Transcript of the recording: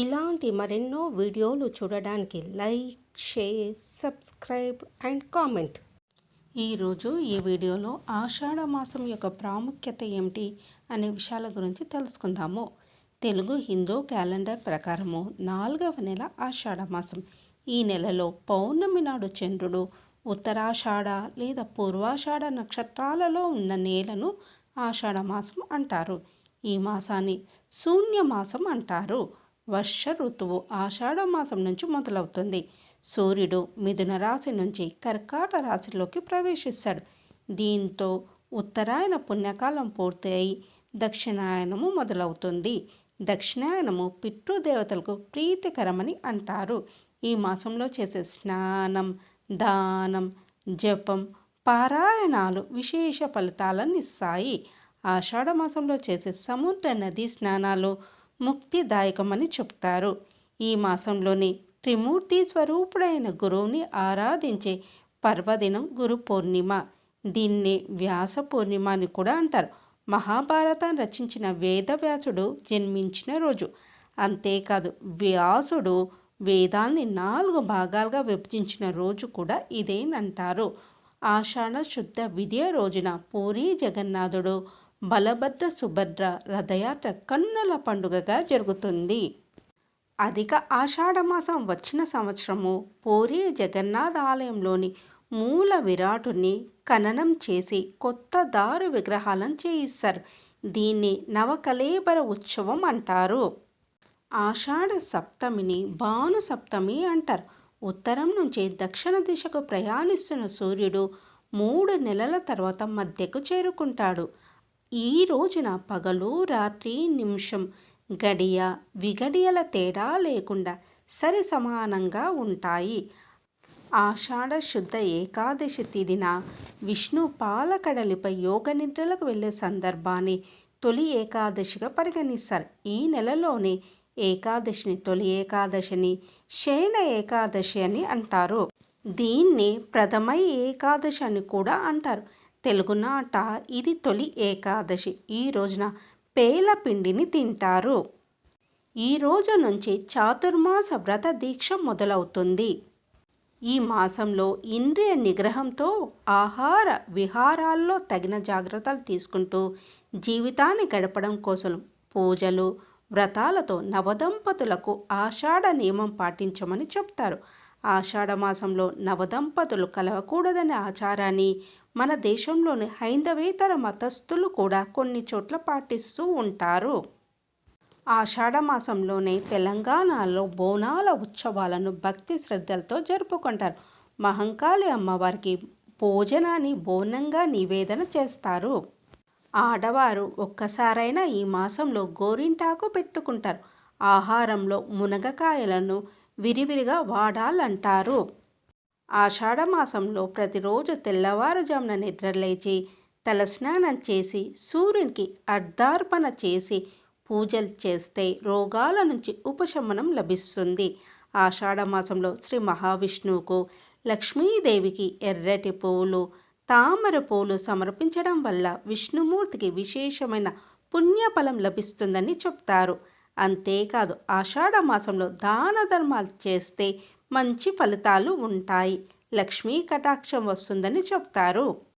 ఇలాంటి మరెన్నో వీడియోలు చూడడానికి like share subscribe and comment. ఈరోజు ఈ వీడియోలో ఆషాఢ మాసం యొక్క ప్రాముఖ్యత ఏమిటి అనే విషయాల గురించి తెలుసుకుందాము. తెలుగు హిందూ క్యాలెండర్ ప్రకారము నాలుగవ నెల ఆషాఢ మాసం. ఈ నెలలో పౌర్ణమి నాడు చంద్రుడు ఉత్తరాషాఢ లేదా పూర్వాషాఢ నక్షత్రాలలో ఉన్న నేలను ఆషాఢ మాసం అంటారు. ఈ మాసాన్ని శూన్య మాసం అంటారు. వర్ష ఋతువు ఆషాఢ మాసం నుంచి మొదలవుతుంది. సూర్యుడు మిథున రాశి నుంచి కర్కాట రాశిలోకి ప్రవేశిస్తాడు. దీంతో ఉత్తరాయణ పుణ్యకాలం పూర్తి అయి దక్షిణాయనము మొదలవుతుంది. దక్షిణాయనము పితృదేవతలకు ప్రీతికరమని అంటారు. ఈ మాసంలో చేసే స్నానం దానం జపం పారాయణాలు విశేష ఫలితాలను ఇస్తాయి ఆషాఢ మాసంలో చేసే సముద్ర నదీ స్నానాలు ముక్తిదాయకమని చెప్తారు. ఈ మాసంలోని త్రిమూర్తి స్వరూపుడైన గురువుని ఆరాధించే పర్వదినం గురు పూర్ణిమ. దీన్ని వ్యాస పూర్ణిమ అని కూడా అంటారు. మహాభారతాన్ని రచించిన వేదవ్యాసుడు జన్మించిన రోజు. అంతేకాదు వ్యాసుడు వేదాల్ని నాలుగు భాగాలుగా విభజించిన రోజు కూడా ఇదేనంటారు. ఆషాఢ శుద్ధ విద్య రోజున పూరి జగన్నాథుడు బలభద్ర సుభద్ర రథయాత్ర కన్నుల పండుగగా జరుగుతుంది. అధిక ఆషాఢమాసం వచ్చిన సంవత్సరము పూరి జగన్నాథ ఆలయంలోని మూల విరాటుని ఖననం చేసి కొత్త దారు విగ్రహాలను చేయిస్తారు. దీన్ని నవకలేబర ఉత్సవం అంటారు. ఆషాఢ సప్తమిని భాను సప్తమి అంటారు. ఉత్తరం నుంచి దక్షిణ దిశకు ప్రయాణిస్తున్న సూర్యుడు మూడు నెలల తర్వాత మధ్యకు చేరుకుంటాడు. ఈ రోజున పగలు రాత్రి నిమిషం గడియ విగడియల తేడా లేకుండా సరి సమానంగా ఉంటాయి. ఆషాఢ శుద్ధ ఏకాదశి తిదిన విష్ణు పాలకడలిపై యోగ నిద్రలకు వెళ్ళే సందర్భాన్ని తొలి ఏకాదశిగా పరిగణిస్తారు. ఈ నెలలోనే ఏకాదశిని తొలి ఏకాదశిని శయన ఏకాదశి అని అంటారు. దీన్ని ప్రథమై ఏకాదశి అని కూడా అంటారు. తెలుగునాట. ఇది తొలి ఏకాదశి. ఈ రోజున పేల పిండిని తింటారు. ఈ రోజు నుంచి చాతుర్మాస వ్రత దీక్ష మొదలవుతుంది. ఈ మాసంలో ఇంద్రియ నిగ్రహంతో ఆహార విహారాల్లో తగిన జాగ్రత్తలు తీసుకుంటూ జీవితాన్ని గడపడం కోసం పూజలు వ్రతాలతో నవదంపతులకు ఆషాఢ నియమం పాటించమని చెప్తారు. ఆషాఢమాసంలో నవదంపతులు కలవకూడదనే ఆచారాన్ని మన దేశంలోని హైందవేతర మతస్థులు కూడా కొన్ని చోట్ల పాటిస్తూ ఉంటారు. ఆషాఢమాసంలోనే తెలంగాణలో బోనాల ఉత్సవాలను భక్తి శ్రద్ధలతో జరుపుకుంటారు. మహంకాళి అమ్మవారికి భోజనాన్ని బోనంగా నివేదన చేస్తారు. ఆడవారు ఒక్కసారైనా ఈ మాసంలో గోరింటాకు పెట్టుకుంటారు. ఆహారంలో మునగకాయలను విరివిరిగా వాడాలంటారు. ఆషాఢమాసంలో ప్రతిరోజు తెల్లవారుజామున నిద్రలేచి తలస్నానం చేసి సూర్యునికి అర్ధార్పణ చేసి పూజలు చేస్తే రోగాల నుంచి ఉపశమనం లభిస్తుంది. ఆషాఢమాసంలో శ్రీ మహావిష్ణువుకు లక్ష్మీదేవికి ఎర్రటి పువ్వులు తామర పూలు సమర్పించడం వల్ల విష్ణుమూర్తికి విశేషమైన పుణ్యఫలం లభిస్తుందని చెప్తారు. అంతేకాదు ఆషాఢ మాసంలో దాన ధర్మాలు చేస్తే మంచి ఫలితాలు ఉంటాయి. లక్ష్మీ కటాక్షం వస్తుందని చెప్తారు.